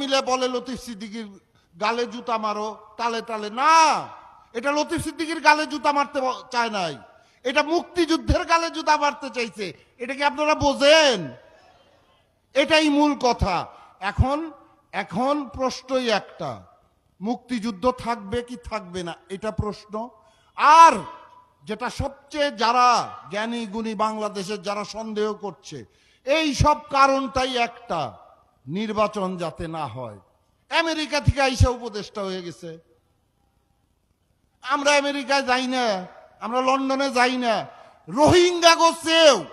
মিলে বলে, লতিফ সিদ্দিকির গালে জুতা মারো, তালে তালে। না, এটা লতিফ সিদ্দিকির গালে জুতা মারতে চায় নাই। এটা মুক্তিযুদ্ধের গালে জুতা মারতে চাইছে। এটা কি আপনারা বোঝেন? এটাই মূল কথা। এখন এখন প্রশ্নই একটা, মুক্তিযুদ্ধ থাকবে কি থাকবে না, এটা প্রশ্ন। আর যেটা সবচেয়ে যারা জ্ঞানী গুণী বাংলাদেশের যারা সন্দেহ করছে, এই সব কারণটাই একটা। নির্বাচন যাতে না হয়। আমেরিকা থেকে আইসা উপদেষ্টা হয়ে গেছে। আমরা আমেরিকায় যাই না, আমরা লন্ডনে যাই না। রোহিঙ্গা গোছেও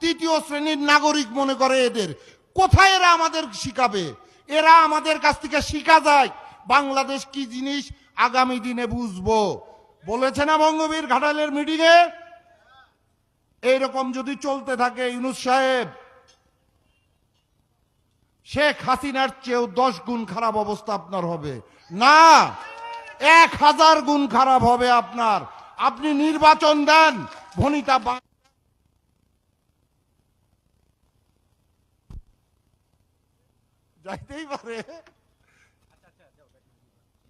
তৃতীয় শ্রেণির নাগরিক মনে করে এদের। কোথায় এরা আমাদের শিখাবে? এরা আমাদের কাছ থেকে শিখা যায়। বাংলাদেশ কি জিনিস আগামী দিনে বুঝব। বলেছে না বঙ্গবীর ঘাটালের মিটিংয়ে? এইরকম যদি চলতে থাকে ইউনুস সাহেব শেখ হাসিনার চেয়েও দশ গুণ খারাপ অবস্থা আপনার হবে। না, এক হাজার গুণ খারাপ হবে আপনার। আপনি নির্বাচন দেন, ভনিতা যাইতেই পারে।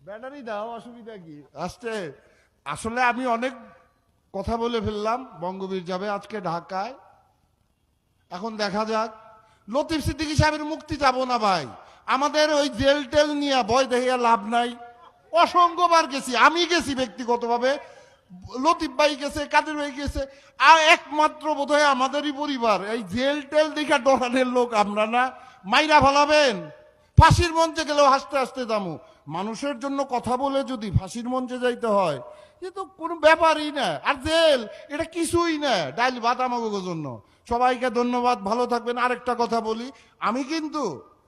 ব্যাটারি দাও, অসুবিধা কি? আসছে। আসলে আমি অনেক কথা বলে ফেললাম, বঙ্গবীর যাবে আজকে ঢাকায়। এখন দেখা যাক। লতিফ সিদ্দিকী সাহেবের মুক্তি যাব না ভাই। আমাদের ওই জেল টেল নিয়ে ভয় দেখিয়া লাভ নাই। অসংখ্যবার গেছি, আমি গেছি ব্যক্তিগতভাবে। লতিফ ভাই গেছে, কাদের ভাই গেছে, আর একমাত্র বোধহয় আমাদেরই পরিবার। এই জেল টেল দেখা ডরানের লোক আমরা না। মাইরা ফলাবেন। ফাঁসির মঞ্চে গেলেও হাসতে হাসতে দামু মানুষের জন্য কথা বলে যদি ফাঁসির মঞ্চে যাইতে হয়, এ তো কোনো ব্যাপারই না। আর জেল, এটা কিছুই না। ডাইল ভাত জন্য। সবাইকে ধন্যবাদ, ভালো থাকবেন। আরেকটা কথা বলি, আমি কিন্তু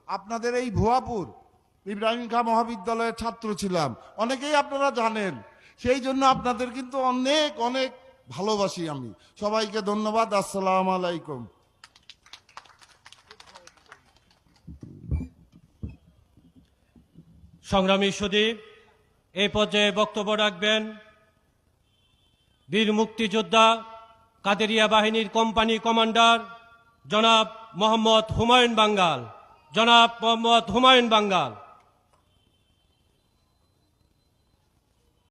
আপনাদের এই ভুয়াপুর, ইব্রাহিম খা মহাবিদ্যালয়ের ছাত্র ছিলাম। অনেকেই আপনারা জানেন, সেই জন্য আপনাদের কিন্তু অনেক অনেক ভালোবাসি আমি। সবাইকে ধন্যবাদ, আসসালাম আলাইকুম। সংগ্রামী সুদীপ এই পর্যায়ে বক্তব্য রাখবেন বীর মুক্তিযোদ্ধা কাদেরিয়া বাহিনীর কোম্পানি কমান্ডার জনাব মোহাম্মদ হুমায়ুন বাঙ্গাল। জনাব মোহাম্মদ হুমায়ুন বাঙ্গাল।